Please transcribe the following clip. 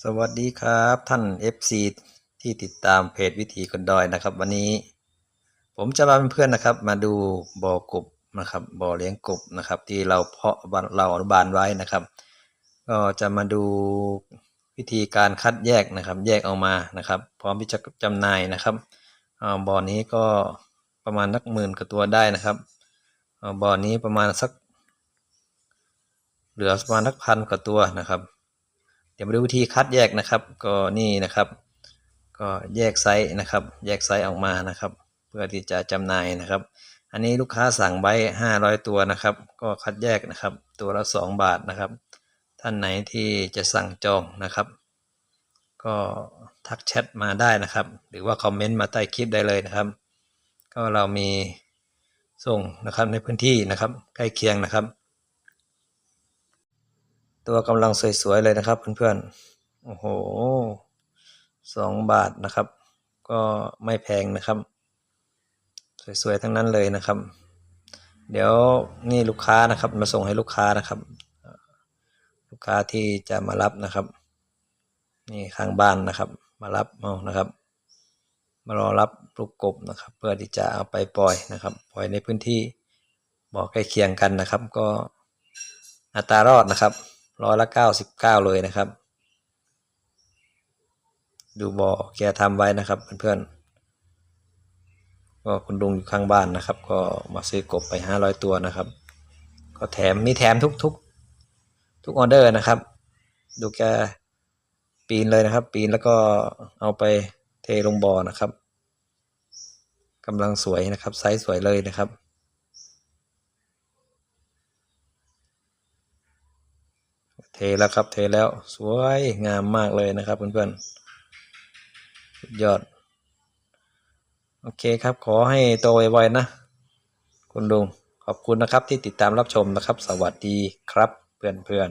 สวัสดีครับท่าน FC ที่ติดตามเพจวิถีคนดอยนะครับ วันนี้ ผมจะมาเป็นเพื่อนนะครับ มาดูบ่อกบนะครับบ่อเลี้ยงกบนะครับ ที่เราเพาะเราอนุบาลไว้นะครับ ก็จะมาดูวิธีการคัดแยกนะครับ แยกออกมานะครับ พร้อมที่จะจำหน่ายนะครับอ่าบ่อนี้ก็ประมาณนักหมื่นกว่าตัวได้นะครับอ่าบ่อนี้ประมาณสัก เหลือประมาณนักพันกว่าตัวนะครับ ดี๋ยวมาดูวิธีคัดแยกนะครับ ก็นี่นะครับ ก็แยกไซส์นะครับ แยกไซส์ออกมานะครับ เพื่อที่จะจำหน่ายนะครับ อันนี้ลูกค้าสั่งไว้ 500 ตัวนะครับ ก็คัดแยกนะครับ ตัวละ 2 บาทนะครับ ท่านไหนที่จะสั่งจองนะครับ ก็ทักแชทมาได้นะครับ หรือว่าคอมเมนต์มาใต้คลิปได้เลยนะครับ ก็เรามีส่งนะครับในพื้นที่นะครับ ใกล้เคียงนะครับ ตัวกำลังสวยๆเลยนะครับเพื่อนๆ โอ้โหสองบาทนะครับ ก็ไม่แพงนะครับ สวยๆทั้งนั้นเลยนะครับ เดี๋ยวนี่ลูกค้านะครับ มาส่งให้ลูกค้านะครับ ลูกค้าที่จะมารับนะครับ นี่ข้างบ้านนะครับ มารับเอานะครับ มารอรับลูกกบนะครับ เพื่อที่จะเอาไปปล่อยนะครับ ปล่อยในพื้นที่บอกใกล้เคียงกันนะครับ ก็อัตรารอดนะครับ ร้อยละเก้าสิบเก้าเลยนะครับ ดูบ่อแกทำไว้นะครับเพื่อนๆก็คุณลุงอยู่ข้างบ้านนะครับ ก็มาซื้อกบไปห้าร้อยตัวนะครับ ก็แถมมีแถมทุกทุกทุกออเดอร์นะครับ ดูแกปีนเลยนะครับ ปีนแล้วก็เอาไปเทลงบ่อนะครับกำลังสวยนะครับไซส์สวยเลยนะครับ เทแล้วครับเทแล้วสวยงามมากเลยนะครับเพื่อนๆสุดยอด โอเคครับขอให้โตไวๆนะ คุณลุงขอบคุณนะครับที่ติดตามรับชมนะครับ สวัสดีครับเพื่อนๆ